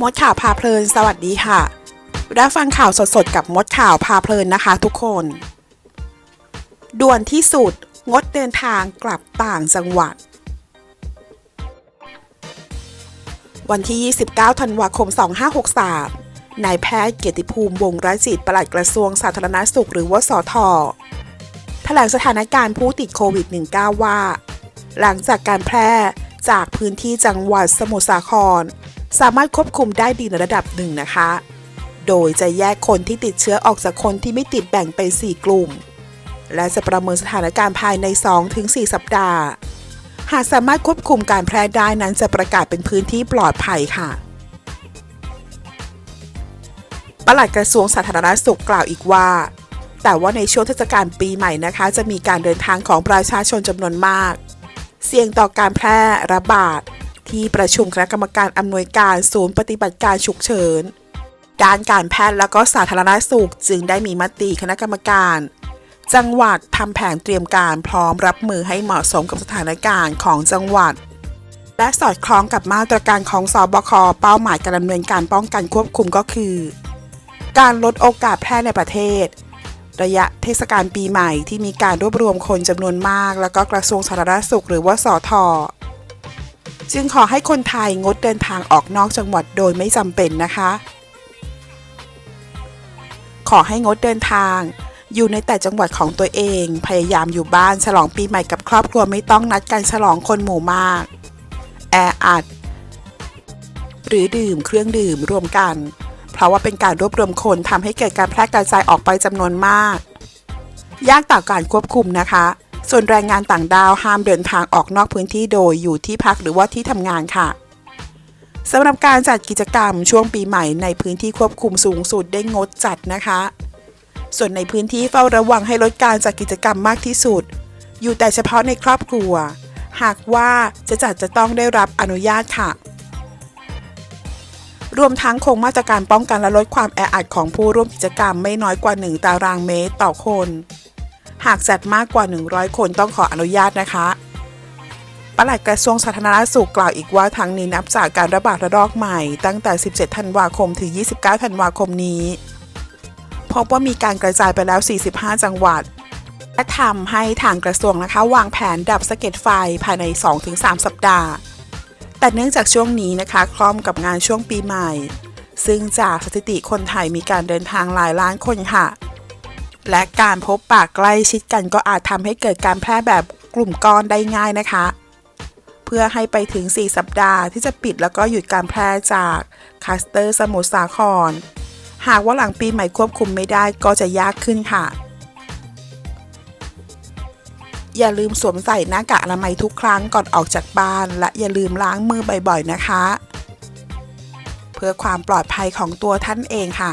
มดข่าวพาเพลิน สวัสดีค่ะ รับฟังข่าวสดๆ กับมดข่าวพาเพลินนะคะทุกคน ด่วนที่สุด งดเดินทางกลับต่างจังหวัด วันที่ 29 ธันวาคม 2563 นายแพทย์เกียรติภูมิวงรัจิตประหลัดกระทรวงสาธารณสุขหรือว่าสทแถลงสถานการณ์ผู้ติดโควิด -19 ว่า หลังจากการแพร่จากพื้นที่จังหวัดสมุทรสาคร สามารถควบคุมได้ดีในระดับหนึ่งนะคะ โดยจะแยกคนที่ติดเชื้อออกจากคนที่ไม่ติดแบ่งเป็น 4 กลุ่ม และจะประเมินสถานการณ์ภายใน 2-4 สัปดาห์ หากสามารถควบคุมการแพร่ได้นั้นจะประกาศเป็นพื้นที่ปลอดภัยค่ะปลัดกระทรวงสาธารณสุขกล่าวอีกว่า แต่ว่าในช่วงเทศกาลปีใหม่นะคะ จะมีการเดินทางของประชาชนจำนวนมาก เสี่ยงต่อการแพร่ระบาด ที่ประชุมคณะกรรมการอำนวยการศูนย์ปฏิบัติการฉุกเฉิน ด้านการแพทย์และก็สาธารณสุข จึงได้มีมติคณะกรรมการ จังหวัดทำแผนเตรียมการพร้อมรับมือให้เหมาะสมกับสถานการณ์ของจังหวัด และสอดคล้องกับมาตรการของสอบคเป้าหมายการดำเนินการป้องกันควบคุมก็คือ การลดโอกาสแพร่ในประเทศระยะเทศกาลปีใหม่ที่มีการรวบรวมคนจำนวนมาก แล้วก็กระทรวงสาธารณสุขหรือว่าสอทอ จึงขอให้คนไทยงดเดินทางออกนอกจังหวัดโดยไม่จำเป็นนะคะ ขอให้งดเดินทาง อยู่ในแต่จังหวัดของตัวเอง พยายามอยู่บ้านฉลองปีใหม่กับครอบครัวไม่ต้องนัดกันฉลองคนหมู่มาก แออัด หรือดื่มเครื่องดื่มรวมกัน เพราะว่าเป็นการรวบรวมคนทำให้เกิดการแพร่กระจายออกไปจำนวนมาก ยากต่อการควบคุมนะคะ ส่วนแรงงานต่างด้าวห้ามเดินทางออกนอกพื้นที่โดยอยู่ที่พักหรือว่าที่ทำงานค่ะสำหรับการจัดกิจกรรมช่วงปีใหม่ในพื้นที่ควบคุมสูงสุดได้งดจัดนะคะ ส่วนในพื้นที่เฝ้าระวังให้ลดการจัดกิจกรรมมากที่สุด อยู่แต่เฉพาะในครอบครัว หากว่าจะจัดจะต้องได้รับอนุญาตค่ะ รวมทั้งคงมาตรการป้องกันและลดความแออัดของผู้ร่วมกิจกรรมไม่น้อยกว่า 1 ตารางเมตรต่อคน หากจัดมากกว่า 100 คนต้องขออนุญาตนะคะปลัดกระทรวงสาธารณสุขกล่าวอีกว่าทั้งนี้นับจากการระบาดระลอกใหม่ ตั้งแต่ 17 ธันวาคมถึง 29 ธันวาคมนี้พบว่ามีการกระจายไปแล้ว 45 จังหวัด และทำให้ทางกระทรวงนะคะวางแผนดับสะเก็ดไฟภายใน 2-3 สัปดาห์ แต่เนื่องจากช่วงนี้นะคะคล่อมกับงานช่วงปีใหม่ ซึ่งจากสถิติคนไทยมีการเดินทางหลายล้านคนค่ะ และการพบปากใกล้ชิดกันก็อาจทำให้เกิดการแพร่แบบกลุ่มก้อนได้ง่ายนะคะ เพื่อให้ไปถึง 4 สัปดาห์ที่จะปิดแล้วก็หยุดการแพร่จากคัสเตอร์สมุทรสาคร หากว่าหลังปีใหม่ควบคุมไม่ได้ก็จะยากขึ้นค่ะ อย่าลืมสวมใส่หน้ากากอนามัยทุกครั้งก่อนออกจากบ้าน และอย่าลืมล้างมือบ่อยๆนะคะ เพื่อความปลอดภัยของตัวท่านเองค่ะ